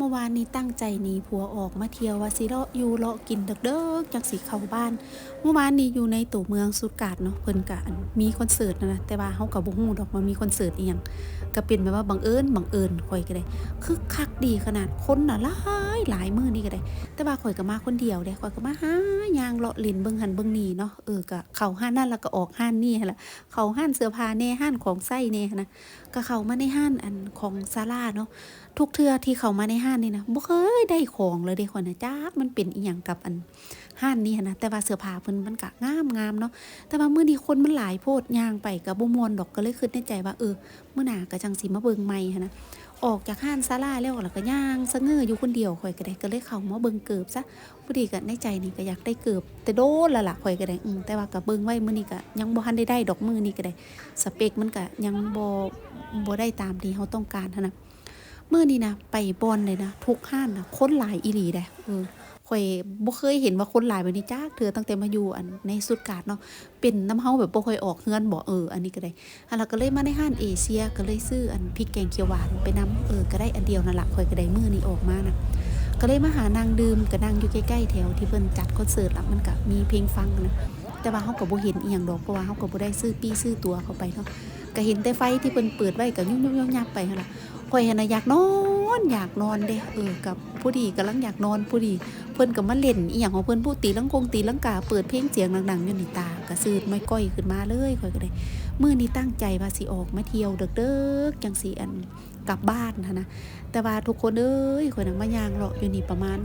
เมื่อวานนี้ตั้งใจหนีผัวออกมาเที่ยวว่าสิเลาะอยู่เลาะกินเด้อๆจังสิเข้าบ้าน เมื่อวานนี้อยู่ในตัวเมืองสุดกาดเนาะเพิ่นก็อันมีคอนเสิร์ตนะนะแต่ว่าเฮาก็บ่ฮู้ดอกว่ามีคอนเสิร์ตอีหยังก็เป็นแบบว่าบังเอิญบังเอิญข่อยก็ได้คึกคักดีขนาดคนน่ะหลายหลายมื้อนี้ก็ได้ แต่ว่าข่อยก็มาคนเดียวเด้ข่อยก็มาหายางเลาะล่นเบิ่งหันเบิ่งนี่เนาะเออก็เข้าห้านนั่นแล้วก็ออกห้านนี่หั่นล่ะเข้าห้านเสื้อผ้าแน่ห้านของใช้แน่นนะก็เข้ามาในห้านอันของซาร่าเนาะทุกเทื่อที่เข้ามาในห้านนี่นะบ่เคยได้ของเลยเด้คนนะจักมันเป็นอีหยังกับอันห้านนี้หั้นะแต่ว่าเสื้อผ้าเพิ่นมันก็งามงามเนาะแต่ว่าเมื้อนี้คนมันหลายโพดย่างไปก็บ่มวนดอกก็เลยคิดในใจว่าเออเมื้อหน้าก็จังสิมาเบิ่งใหม่หนะออกจากห้านซาร่าแล้วแล้วก็ย่างสะเงออยู่คนเดียวข่อยก็ได้ก็เลยเข้ามาเบิ่งเกิบซะพอดีก็ในใจนี่ก็อยากได้เกิบแต่โดนและล่ะข่อยก็ได้อืมแต่ว่าก็เบิ่งไว้มื้อนี้ก็ยังบ่ทันได้ได้ดอกมื้อนี้ก็ได้สเปคมันก็ยังบ่บ่ได้ตามที่เราต้องการนะ เมื่อนี้นะไปบอนเลยนะทุกห้านนะคนหลายอีหลีเด้เออข่อยบ่เคยเห็นว่าคนหลายแบบนี้จักเทื่อตั้งแต่มาอยู่อันในสุดกาดเนาะเป็นน้ำเฮาแบบบ่ค่อยออกเฮือนบ่เอออันนี้ก็ได้อันละก็เลยมาในห้านเอเชียก็เลยซื้ออันพริกแกงเขียวหวานไปนํเออก็ได้อันเดียวนั่นล่ะข่อยก็ได้มื้อนี้ออกมานะก็เลยมาหานางดื่มก็นั่งอยู่ใกล้ๆแถวที่เพิ่นจัดคอนเสิร์ตละมันก็มีเพลงฟังนะแต่ว่าเฮาก็บ่เห็นอีหยังดอกเพราะว่าเฮาก็บ่ได้ซื้อปี้ซื้อตัวเข้าไปเนาะ ก็เห็นแต่ไฟที่เพิ่นเปิดไว้ก็ยุ่งๆยับไปหั่นล่ะข่อยเหันนะอยากนอนอยากนอนเด้เออกับผู้ดีกำลังอยากนอนผู้ดี เพิ่นก็มาเล่นอีหยังของเพิ่นผู้ตีลังกงตีลังกาเปิดเพลงเสียงดังๆอยู่ในตาก็ซืดไม่ก้อยขึ้นมาเลยข่อยก็ได้มื้อนี้ตั้งใจว่าสิออกมาเที่ยวเด้อๆจังสิอันกลับบ้านหันะแต่ว่าทุกคนเอ้ยข่อยนะมายางเลาะอยู่นี่ประมาณ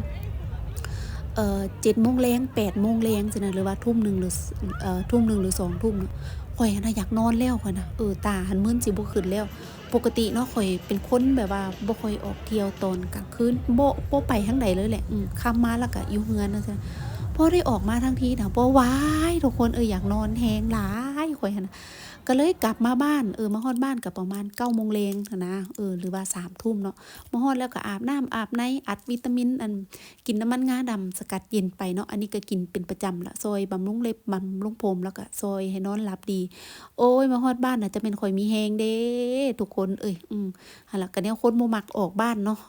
เอ่อ7โมงแลง8โมงแลงสินะหรือว่าทุ่มหนึ่งหรือเออทุ่มหนึ่งหรือ2ทุ่มเนาะ ข่อยนะอยากนอนแล้วข่อยนะเออตาหันมึนสิบ่ขึ้นแล้ว ปกติเนาะข่อยเป็นคนแบบว่าบ่ค่อยออกเที่ยวตอนกลางคืนบ่บ่ไปทางใดเลยแหละอืมค่ำมาแล้วก็อยู่เฮือนจังซี่พอได้ออกมาทั้งทีนะบ่วายทุกคนเอออยากนอนแฮงหลายข่อยนน่ะ ก็เลยกลับมาบ้านเออมาฮอดบ้านก็ประมาณ9โมงแลงนนะเออหรือว่า3ทุ่มเนาะมาฮอดแล้วก็อาบน้ำอาบในอัดวิตามินอันกินน้ำมันงาดำสกัดเย็นไปเนาะอันนี้ก็กินเป็นประจำละซอยบำรุงเล็บบำรุงผมแล้วก็ซอยให้นอนหลับดี โอ้ยมาฮอดบ้านน่ะจะเป็นข่อยมีแฮงเด้ทุกคนเอ้ยอืมหั่นล่ะก็แนวคนบ่มักออกบ้านเนาะ